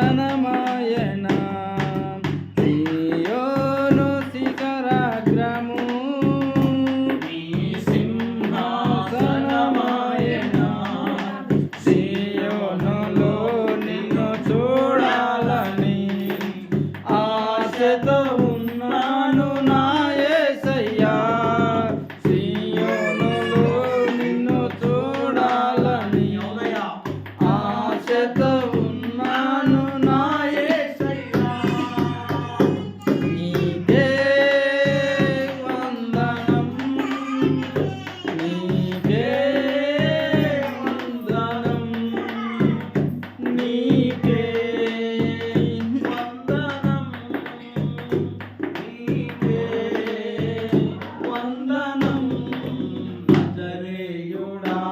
ఘనమాయన సియోను శిఖరాగ్రము. సింహాసనమాయన. సియోనులో నిన్ను చూడాలని ఆశతో ఉన్నాను నా